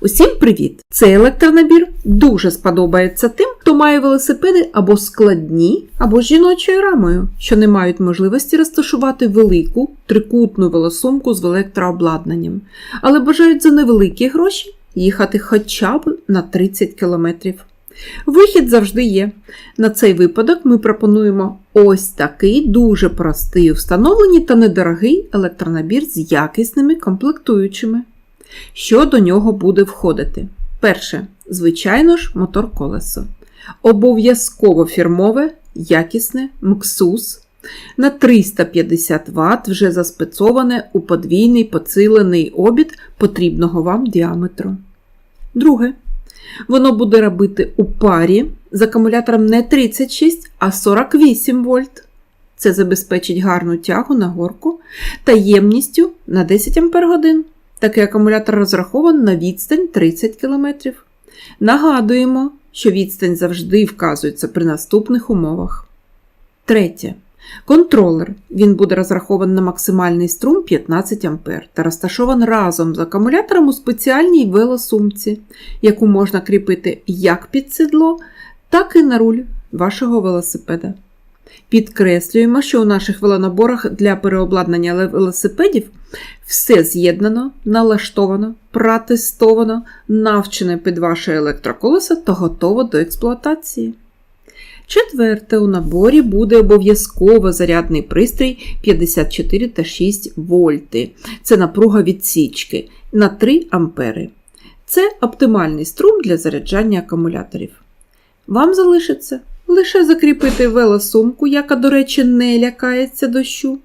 Усім привіт! Цей електронабір дуже сподобається тим, хто має велосипеди або складні, або з жіночою рамою, що не мають можливості розташувати велику трикутну велосумку з електрообладнанням, але бажають за невеликі гроші їхати хоча б на 30 кілометрів. Вихід завжди є. На цей випадок ми пропонуємо ось такий дуже простий у встановленні та недорогий електронабір з якісними комплектуючими. Що до нього буде входити? Перше, звичайно ж, мотор колесо. Обов'язково фірмове, якісне МКСУС на 350 Вт вже заспецоване у подвійний поцилений обід потрібного вам діаметру. Друге. Воно буде робити у парі з акумулятором не 36, а 48 вольт. Це забезпечить гарну тягу на горку та ємністю на 10 Ах. Такий акумулятор розрахований на відстань 30 км. Нагадуємо, що відстань завжди вказується при наступних умовах. Третє. Контролер. Він буде розрахований на максимальний струм 15 А та розташований разом з акумулятором у спеціальній велосумці, яку можна кріпити як під седло, так і на руль вашого велосипеда. Підкреслюємо, що у наших велонаборах для переобладнання велосипедів все з'єднано, налаштовано, протестовано, навчене під ваше електроколесо та готово до експлуатації. Четверте, у наборі буде обов'язково зарядний пристрій 54 та 6 вольти. Це напруга відсічки на 3 ампери. Це оптимальний струм для заряджання акумуляторів. Вам залишиться лише закріпити велосумку, яка, до речі, не лякається дощу.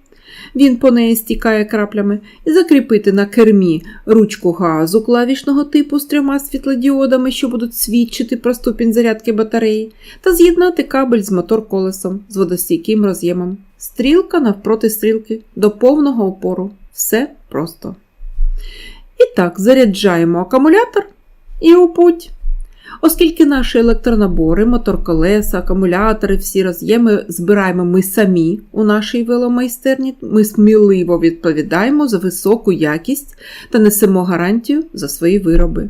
Він по неї стікає краплями, і закріпити на кермі ручку газу клавішного типу з трьома світлодіодами, що будуть свідчити про ступінь зарядки батареї, та з'єднати кабель з мотор-колесом з водостійким роз'ємом. Стрілка навпроти стрілки до повного опору. Все просто. І так, заряджаємо акумулятор і у путь. Оскільки наші електронабори, мотор-колеса, акумулятори, всі роз'єми збираємо ми самі у нашій веломайстерні, ми сміливо відповідаємо за високу якість та несемо гарантію за свої вироби.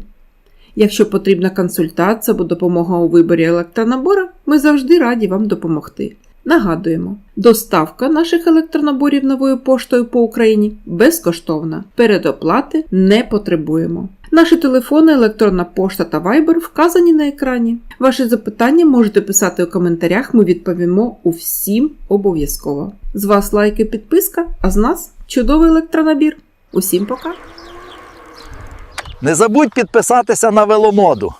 Якщо потрібна консультація або допомога у виборі електронабора, ми завжди раді вам допомогти. Нагадуємо, доставка наших електронаборів новою поштою по Україні безкоштовна. Передоплати не потребуємо. Наші телефони, електронна пошта та Viber вказані на екрані. Ваші запитання можете писати у коментарях, ми відповімо усім обов'язково. З вас лайки, підписка, а з нас чудовий електронабір. Усім пока! Не забудь підписатися на веломоду.